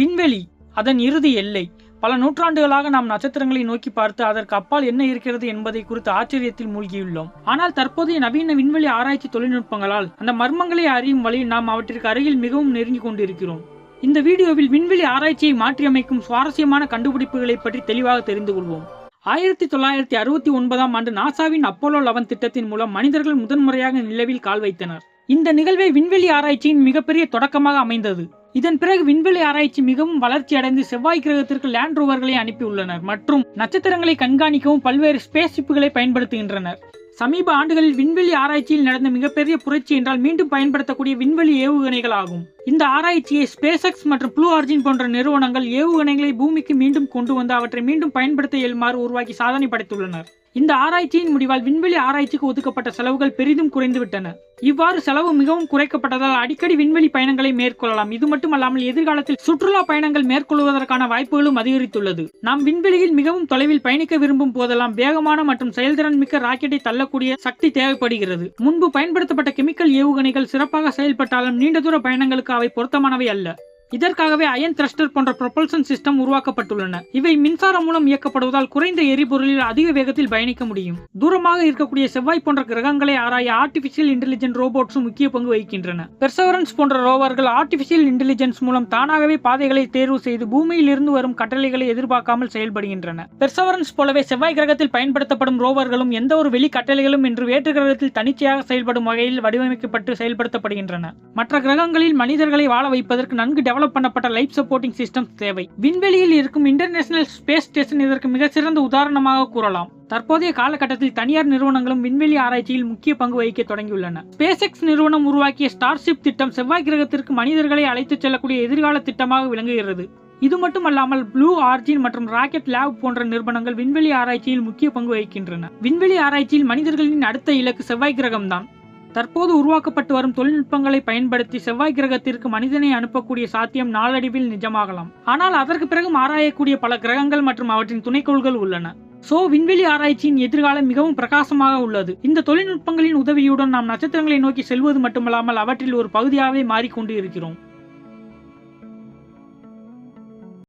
விண்வெளி அதன் இறுதி எல்லை. பல நூற்றாண்டுகளாக நாம் நட்சத்திரங்களை நோக்கி பார்த்து அதற்கு அப்பால் என்ன இருக்கிறது என்பதை குறித்து ஆச்சரியத்தில் மூழ்கியுள்ளோம். ஆனால் தற்போதைய நவீன விண்வெளி ஆராய்ச்சி தொழில்நுட்பங்களால் அந்த மர்மங்களை அறியும் வழியில் நாம் அவற்றிற்கு அருகில் மிகவும் நெருங்கி கொண்டிருக்கிறோம். இந்த வீடியோவில் விண்வெளி ஆராய்ச்சியை மாற்றியமைக்கும் சுவாரஸ்யமான கண்டுபிடிப்புகளை பற்றி தெளிவாக தெரிந்து கொள்வோம். ஆயிரத்தி தொள்ளாயிரத்தி அறுபத்தி ஒன்பதாம் ஆண்டு நாசாவின் அப்போலோ லெவன் திட்டத்தின் மூலம் மனிதர்கள் முதன்முறையாக நிலவில் கால் வைத்தனர். இந்த நிகழ்வே விண்வெளி ஆராய்ச்சியின் மிகப்பெரிய தொடக்கமாக அமைந்தது. இதன் பிறகு விண்வெளி ஆராய்ச்சி மிகவும் வளர்ச்சி அடைந்து செவ்வாய் கிரகத்திற்கு லேண்ட் ரோவர்களை அனுப்பியுள்ளனர் மற்றும் நட்சத்திரங்களை கண்காணிக்கவும் பல்வேறு ஸ்பேஸ் ஷிப்புகளை பயன்படுத்துகின்றனர். சமீப ஆண்டுகளில் விண்வெளி ஆராய்ச்சியில் நடந்த மிகப்பெரிய புரட்சி என்றால் மீண்டும் பயன்படுத்தக்கூடிய விண்வெளி ஏவுகணைகள் ஆகும். இந்த ஆராய்ச்சியை ஸ்பேசக்ஸ் மற்றும் ப்ளூ ஆர்ஜின் போன்ற நிறுவனங்கள் ஏவுகணைகளை பூமிக்கு மீண்டும் கொண்டு வந்து அவற்றை மீண்டும் பயன்படுத்த இயல்மாறு உருவாக்கி சாதனை படைத்துள்ளனர் இந்த ஆராய்ச்சியின் முடிவால் விண்வெளி ஆராய்ச்சிக்கு ஒதுக்கப்பட்ட செலவுகள் பெரிதும் குறைந்துவிட்டன. இவ்வாறு செலவு மிகவும் குறைக்கப்பட்டதால் அடிக்கடி விண்வெளி பயணங்களை மேற்கொள்ளலாம். இது மட்டுமல்லாமல் எதிர்காலத்தில் சுற்றுலா பயணங்கள் மேற்கொள்வதற்கான வாய்ப்புகளும் அதிகரித்துள்ளது. நாம் விண்வெளியில் மிகவும் தொலைவில் பயணிக்க விரும்பும் போதெல்லாம் வேகமான மற்றும் செயல்திறன் மிக்க ராக்கெட்டை தள்ளக்கூடிய சக்தி தேவைப்படுகிறது. முன்பு பயன்படுத்தப்பட்ட கெமிக்கல் ஏவுகணைகள் சிறப்பாக செயல்பட்டாலும் நீண்ட தூர பயணங்களுக்கு அவை பொருத்தமானவை அல்ல. இதற்காகவே அயன் த்ரஸ்டர் போன்ற ப்ரொபல்சன் சிஸ்டம் உருவாக்கப்பட்டுள்ளன. இவை மின்சாரம் மூலம் இயக்கப்படுவதால் குறைந்த எரிபொருளில் அதிக வேகத்தில் பயணிக்க முடியும். தூரமாக இருக்கக்கூடிய செவ்வாய் போன்ற கிரகங்களை ஆராய ஆர்டிபிஷியல் இன்டெலிஜென்ட் ரோபோட்ஸும் முக்கிய பங்கு வகிக்கின்றன. பெர்சவரன்ஸ் போன்ற ரோவர்கள் ஆர்டிபிஷியல் இன்டெலிஜென்ஸ் மூலம் தானாகவே பாதைகளை தேர்வு செய்து பூமியில் இருந்து வரும் கட்டளைகளை எதிர்பார்க்காமல் செயல்படுகின்றன. பெர்சவரன்ஸ் போலவே செவ்வாய் கிரகத்தில் பயன்படுத்தப்படும் ரோவர்களும் எந்த ஒரு வெளி கட்டளைகளும் என்று வேற்று கிரகத்தில் தனிச்சையாக செயல்படும் வகையில் வடிவமைக்கப்பட்டு செயல்படுத்தப்படுகின்றன. மற்ற கிரகங்களில் மனிதர்களை வாழ வைப்பதற்கு நன்கு டெவலப் பண்ணப்பட்ட லைஃப் சப்போர்ட்டிங் சிஸ்டம் தேவை. விண்வெளியில் இருக்கும் இன்டர்நேஷனல் ஸ்பேஸ் ஸ்டேஷன் இதற்கு மிகச்சிறந்த உதாரணமாக கூறலாம். தற்போதைய காலகட்டத்தில் தனியார் நிறுவனங்களும் விண்வெளி ஆராய்ச்சியில் முக்கிய பங்கு வகிக்க தொடங்கியுள்ளன. ஸ்பேஸ்எக்ஸ் நிறுவனம் உருவாக்கிய ஸ்டார்ஷிப் திட்டம் செவ்வாய் கிரகத்திற்கு மனிதர்களை அழைத்துச் செல்லக்கூடிய எதிர்கால திட்டமாக விளங்குகிறது. இது மட்டுமல்லாமல் ப்ளூ ஆர்ஜின் மற்றும் ராக்கெட் லேப் போன்ற நிறுவனங்கள் விண்வெளி ஆராய்ச்சியில் முக்கிய பங்கு வகிக்கின்றன. விண்வெளி ஆராய்ச்சியில் மனிதர்களின் அடுத்த இலக்கு செவ்வாய் கிரகம்தான். தற்போது உருவாக்கப்பட்டு வரும் தொழில்நுட்பங்களை பயன்படுத்தி செவ்வாய் கிரகத்திற்கு மனிதனை அனுப்பக்கூடிய சாத்தியம் நாளடைவில் நிஜமாகலாம். ஆனால் அதற்கு பிறகும் ஆராயக்கூடிய பல கிரகங்கள் மற்றும் அவற்றின் துணைக்கோள்கள் உள்ளன. சோ விண்வெளி ஆராய்ச்சியின் எதிர்காலம் மிகவும் பிரகாசமாக உள்ளது. இந்த தொழில்நுட்பங்களின் உதவியுடன் நாம் நட்சத்திரங்களை நோக்கி செல்வது மட்டுமல்லாமல் அவற்றில் ஒரு பகுதியாகவே மாறிக்கொண்டு இருக்கிறோம்.